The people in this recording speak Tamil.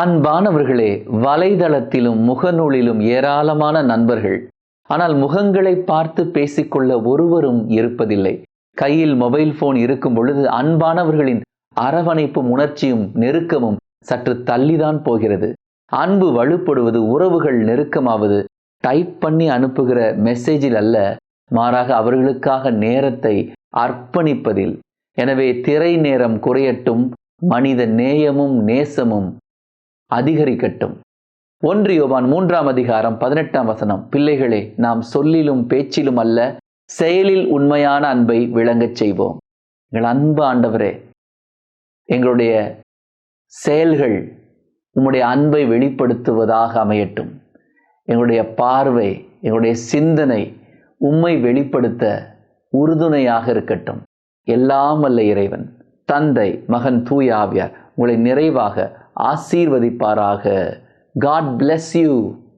அன்பானவர்களே வலைதளத்திலும் முகநூலிலும் ஏராளமான நண்பர்கள். ஆனால் முகங்களை பார்த்து பேசிக்கொள்ள ஒருவரும் இருப்பதில்லை. கையில் மொபைல் போன் இருக்கும் பொழுது அன்பானவர்களின் அரவணைப்பும் உணர்ச்சியும் நெருக்கமும் சற்று தள்ளிதான் போகிறது. அன்பு வலுப்படுவது உறவுகள் நெருக்கமாவது டைப் பண்ணி அனுப்புகிற மெசேஜில் அல்ல மாறாக அவர்களுக்காக நேரத்தை அர்ப்பணிப்பதில். எனவே திரை நேரம் குறையட்டும் மனித நேயமும் நேசமும் அதிகரிக்கட்டும். ஒன்று யோவான் மூன்றாம் அதிகாரம் பதினெட்டாம் வசனம் பிள்ளைகளே நாம் சொல்லிலும் பேச்சிலும் அல்ல செயலில் உண்மையான அன்பை விளங்கச் செய்வோம். எங்கள் அன்பு ஆண்டவரே எங்களுடைய செயல்கள் உம்முடைய அன்பை வெளிப்படுத்துவதாக அமையட்டும். எங்களுடைய பார்வை எங்களுடைய சிந்தனை உம்மை வெளிப்படுத்த உறுதுணையாக இருக்கட்டும். எல்லாம் வல்ல இறைவன் தந்தை மகன் தூய ஆவியார் உங்களை நிறைவாக ஆசீர்வதிப்பாராக. God bless you